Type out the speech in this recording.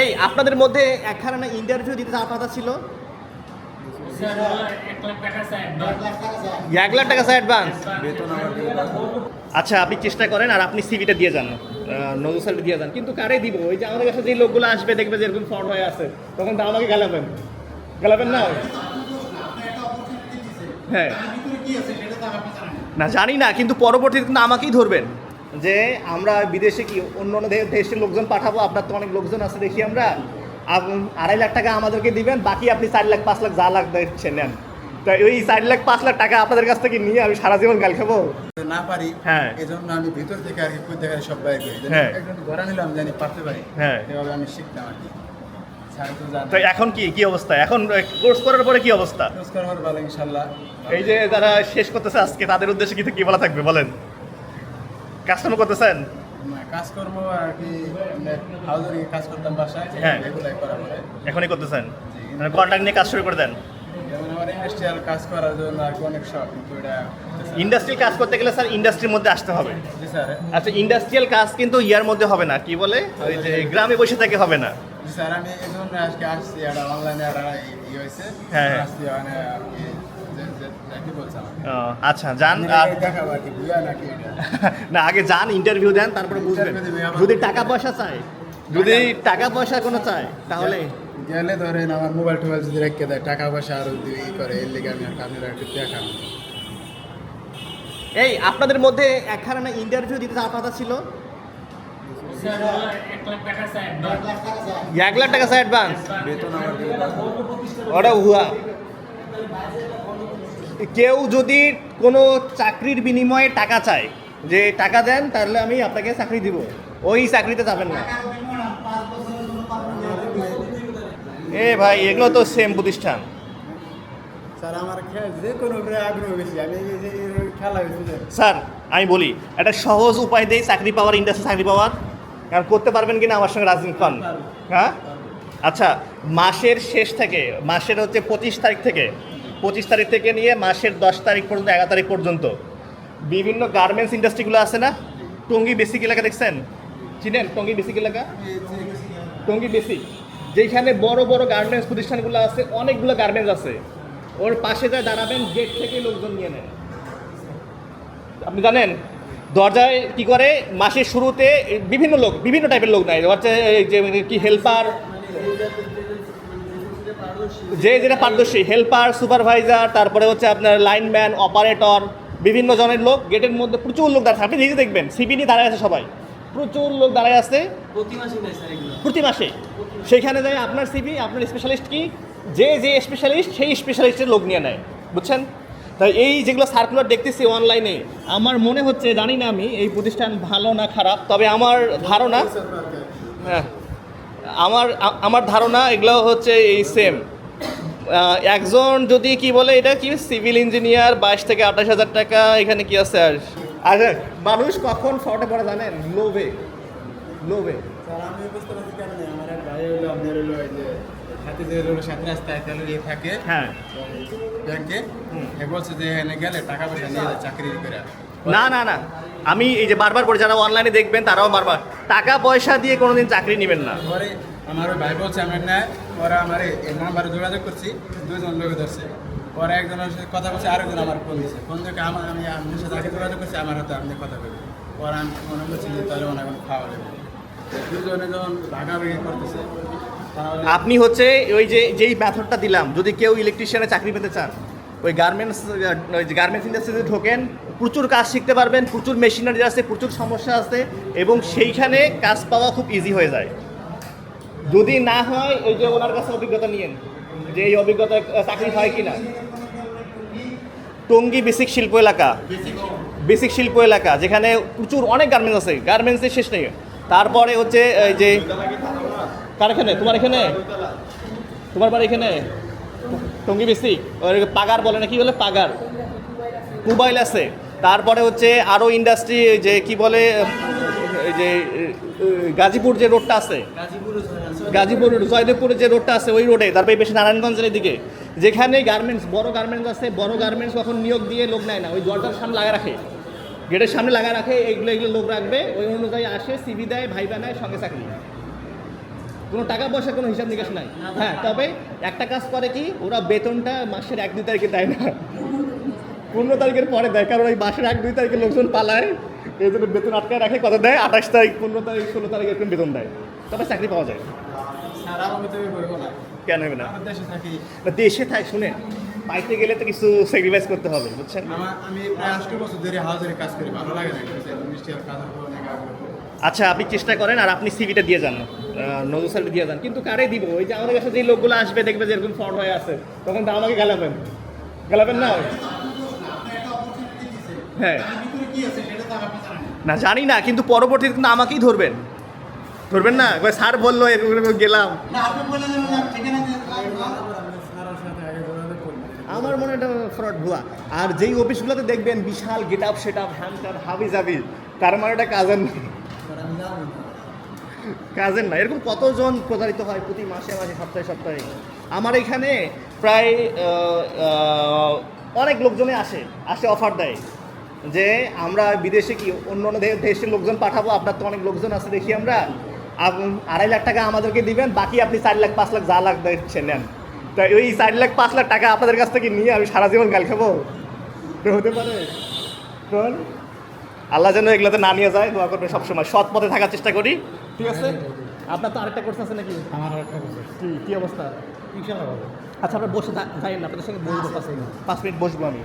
এই, আপনাদের মধ্যে একখানা ইন্টারভিউ দিতে যাওয়ার কথা ছিল? এক লাখ টাকা স্যার অ্যাডভান্স। আচ্ছা আপনি চেষ্টা করেন আর আপনি সিভিটা দিয়ে যান। নজর স্যার দিয়ে যান। কিন্তু কারে দিব? ওই যে আমাদের কাছে যে লোকগুলো আসবে, দেখবে যে এরকম ফ্রড হয়ে আছে। তখন তো আমাকে গেলাবেন। গেলাবেন না? হ্যাঁ। না, জানি না, কিন্তু পরবর্তীতে কিন্তু আমাকেই ধরবেন। যে আমরা বিদেশে কি অন্য অন্য দেশের লোকজন পাঠাবো? আপনার তো অনেক লোকজন আছে দেখি আমরা। আড়াই লাখ টাকা আমাদেরকে দিবেন বাকি আপনি চার লাখ পাঁচ লাখ যা লাখ দিচ্ছেন নেন। তো ওই চার লাখ পাঁচ লাখ টাকা আপনাদের কাছ থেকে নিয়ে আমি সারা জীবন গাল খাব। না পারি হ্যাঁ। এই জন্য আমি ভিতর থেকে আর কি দেখা সব বাইরে হ্যাঁ। একজন ধরা নিলাম জানি পারতে পারি। হ্যাঁ। এভাবে আমি শিখতাম আর কি। তো এখন কি কি অবস্থা? এখন কোর্স করার পরে কি অবস্থা? রোজগার হওয়ার ভালো ইনশাল্লাহ। এই যে যারা শেষ করতেছে আজকে তাদের উদ্দেশ্যে কি কি বলা থাকবে বলেন? কাস্টমার করতেছেন? কাজকর্ম আর কি হাউজারে কাজ করতাম বাসায় হ্যাঁ। এগুলাই করা পরে। এখনই করতেছেন? মানে কন্ট্রাক্ট নিয়ে কাজ শুরু করে দেন? আমার ইন্ডাস্ট্রিয়াল কাজ করার জন্য আর কি অনেক শখ কিন্তু এটা ইন্ডাস্ট্রিয়াল কাজ করতে গেলে স্যার ইন্ডাস্ট্রির মধ্যে আসতে হবে। জি স্যার। আচ্ছা ইন্ডাস্ট্রিয়াল কাজ কিন্তু ইয়ার মধ্যে হবে না কি বলে? ওই যে গ্রামে বসে থেকে হবে না। স্যার আমি এই জন্য আজকে আসছি অনলাইনে একটা ই হয়েছে। হ্যাঁ, হ্যাঁ। আসছি মানে আচ্ছা যান না আগে যান ইন্টারভিউ দেন তারপরে বুঝবেন। যদি টাকা পয়সা চাই যদি টাকা পয়সা। কোনো চাই তাহলে গেলে ধরেন আমার মোবাইল টোবাইল যদি রেখে দেয় টাকা পয়সা আরও যদি ই করে এর লেগে আমি আর কাজের একটু দেখাবো এই আপনাদের মধ্যে একখানা ইন্টারভিউ দিতে যাওয়ার কথা ছিল? স্যার এক লাখ টাকা স্যার এক লাখ টাকা স্যার অ্যাডভান্স? বেতন আমার দিয়ে ওটা হুয়া। কেউ যদি কোনো চাকরির বিনিময়ে টাকা চায় যে টাকা দেন তাহলে আমি আপনাকে চাকরি দিব। ওই চাকরিতে যাবেন না। এ ভাই এগুলো তো সেম প্রতিষ্ঠান। স্যার আমার যে কোনো আগ্রহ বেশি। আমি খেলা স্যার আমি বলি একটা সহজ উপায় দেই চাকরি পাওয়ার ইন্ডাস্ট্রি চাকরি পাওয়ার কারণ করতে পারবেন কিনা আমার সঙ্গে রাজনীতি খান। হ্যাঁ? আচ্ছা মাসের শেষ থেকে মাসের হচ্ছে পঁচিশ তারিখ থেকে পঁচিশ তারিখ থেকে নিয়ে মাসের দশ তারিখ পর্যন্ত, এগারো তারিখ পর্যন্ত। বিভিন্ন গার্মেন্টস ইন্ডাস্ট্রিগুলো আছে না? টঙ্গী বেসিক এলাকা দেখছেন? চিনেন টঙ্গি বেসিক এলাকা? টঙ্গী বেসিক যেখানে বড় বড় গার্মেন্টস প্রতিষ্ঠানগুলো আছে, অনেকগুলো গার্মেন্টস আছে। ওর পাশে যায় দাঁড়াবেন গেট থেকে লোকজন নিয়ে নেন। আপনি জানেন, দরজায় কি করে? মাসের শুরুতে বিভিন্ন লোক, বিভিন্ন টাইপের লোক নাই। হচ্ছে যে কি হেল্পার যে যেটা পারদর্শী হেল্পার সুপারভাইজার তারপরে হচ্ছে আপনার লাইনম্যান অপারেটর বিভিন্ন জনের লোক গেটের মধ্যে প্রচুর লোক দাঁড়ায় আপনি নিজে দেখবেন সিবি নিয়ে দাঁড়ায় আছে সবাই। প্রচুর লোক দাঁড়ায় আছে। প্রতি মাসে। সেখানে যায় আপনার সিবি আপনার স্পেশালিস্ট কি? যে যে স্পেশালিস্ট সেই স্পেশালিস্টের লোক নিয়ে নেয়। বুঝছেন? তাই এই যেগুলো সার্কুলার দেখতেছি অনলাইনে আমার মনে হচ্ছে জানি না আমি এই প্রতিষ্ঠান ভালো না খারাপ তবে আমার ধারণা হ্যাঁ আমার আমার ধারণা এগুলো হচ্ছে এই সেম একজন যদি কি বলে এটা কি? সিভিল ইঞ্জিনিয়ার বাইশ থেকে আঠাশ হাজার টাকা এখানে কি আছে আর? আর মানুষ কখন ফটে পড়ে জানেন? লোভে। লোভে। স্যার আমি বুঝতে পারছি কেন আমার এক ভাই হলো আপনার হলো এই যে হাতে যে হলো সাথে রাস্তায় তেল ইয়ে থাকে। হ্যাঁ। ব্যাংকে। এ বলছে যে এখানে গেলে টাকা পয়সা নিয়ে চাকরি করে। না না না। আমি এই যে বারবার করে যারা অনলাইনে দেখবেন তারাও বারবার। টাকা পয়সা দিয়ে কোনোদিন চাকরি নেবেন না। আমার ভাই বলছে, আমার নেয় পরে আমার এই নাম্বারে যোগাযোগ করছি দুজন লোকে ধরছে। পরে একজনের সাথে কথা বলছে, আরেকজন আমার ফোন দিচ্ছে ফোন থেকে আমার, আমি আপনার সাথে আগে যোগাযোগ করছি, আমার হাতে আপনি কথা বলবেন। পরে আমি মনে করছি যে, তাহলে মনে এখন খাওয়া যাবে দুজনে যখন ভাগাভাগি করতেছে আপনি হচ্ছে ওই যে, যেই মেথডটা দিলাম, যদি কেউ ইলেকট্রিশিয়ানে চাকরি পেতে চান, ওই গার্মেন্টস ওই গার্মেন্টস ইন্ডাস্ট্রিতে ঢোকেন, প্রচুর কাজ শিখতে পারবেন, প্রচুর মেশিনারি আছে, প্রচুর সমস্যা আছে, এবং সেইখানে কাজ পাওয়া খুব ইজি হয়ে যায়। যদি না হয় ওই যে ওনার কাছে অভিজ্ঞতা নিয়েন, যে এই অভিজ্ঞতা চাকরি হয় কি না টঙ্গী বেসিক শিল্প এলাকা। বেসিক শিল্প এলাকা, যেখানে প্রচুর অনেক গার্মেন্টস আছে। গার্মেন্টসের শেষ নেই। তারপরে হচ্ছে, এই যে কার এখানে? তোমার এখানে? তোমার বাড়ি এখানে? টঙ্গী বেসিক? পাগার বলে না, কি বলে? পাগার। মোবাইল আছে। তারপরে হচ্ছে আরও ইন্ডাস্ট্রি যে কি বলে যে গাজীপুর যে রোডটা আছে, গাজীপুর রোড জয়দেবপুরে যে রোডটা আছে, ওই রোডে তারপরে বেশি নারায়ণগঞ্জের দিকে যেখানে গার্মেন্টস বড় গার্মেন্টস আছে, বড় গার্মেন্টস কখন নিয়োগ দিয়ে লোক নেয় না, ওই দরজার সামনে লাগা রাখে। গেটের সামনে লাগা রাখে, এইগুলো এগুলো লোক রাখবে, ওই অনুযায়ী আসে সিবি দেয়, ভাই বানায়, সঙ্গে চাকরি কোনো টাকা পয়সার কোনো হিসাব নিকাশ নাই। হ্যাঁ তবে একটা কাজ করে কি, ওরা বেতনটা মাসের এক, দুই তারিখে দেয় না। পনেরো তারিখের পরে দেয়, কারণ ওই মাসের এক, দুই তারিখে লোকজন পালায়। এই জন্য বেতন আটকায় রাখে কথা দেয় আঠাশ তারিখ পনেরো তারিখ ষোলো তারিখ এরকম বেতন দেয়। তবে চাকরি পাওয়া যায়। কেন হবে না? দেশে থাকি। শুনে পাইতে গেলে তো কিছু স্যাক্রিফাইস করতে হবে বুঝছেন? আমি প্রায় বছর ধরে কাজ করি ভালো লাগে না আচ্ছা আপনি চেষ্টা করেন আর আপনি সিভিটা দিয়ে যান নজর স্যার দিয়ে যান। কিন্তু কারে দিব? ওই যে আমাদের কাছে যে লোকগুলো আসবে দেখবে যে এরকম ফ্রড হয়ে আছে তখন তো আমাকে গেলাবেন। গেলাবেন না? হ্যাঁ। না। জানি না কিন্তু পরবর্তীতে কিন্তু আমাকেই ধরবেন। ধরবেন না? স্যার বলল গেলাম। আমার মনে হয় এটা ফ্রড ভুয়া। আর যেই অফিসগুলোতে দেখবেন বিশাল গেট আপ সেট আপ হ্যান ত্যান হাবি জাবি তার মানে এটা কাজের না। কাজের না। এরকম কতজন প্রতারিত হয় প্রতি মাসে মাসে সপ্তাহে সপ্তাহে? আমার এখানে প্রায় অনেক লোকজনে আসে আসে অফার দেয়। যে আমরা বিদেশে কি অন্য অন্য দেশের লোকজন পাঠাবো? আপনার তো অনেক লোকজন আছে দেখি আমরা। আড়াই লাখ টাকা আমাদেরকে দিবেন বাকি আপনি চার লাখ পাঁচ লাখ যা লাখ দিচ্ছেন নেন। তা ওই চার লাখ পাঁচ লাখ টাকা আপনাদের কাছ থেকে নিয়ে আমি সারা জীবন গাল খাব। তো হতে পারে। আল্লাহ যেন এগুলোতে না নিয়ে যায় দোয়া করবে সবসময়। সৎ পথে থাকার চেষ্টা করি। ঠিক আছে? আপনার তো আরেকটা কোর্স আছে নাকি? আমার কি কি অবস্থা? আচ্ছা আপনার বসে যাই না আপনাদের সঙ্গে বসবো। পাঁচ মিনিট বসবো আমি।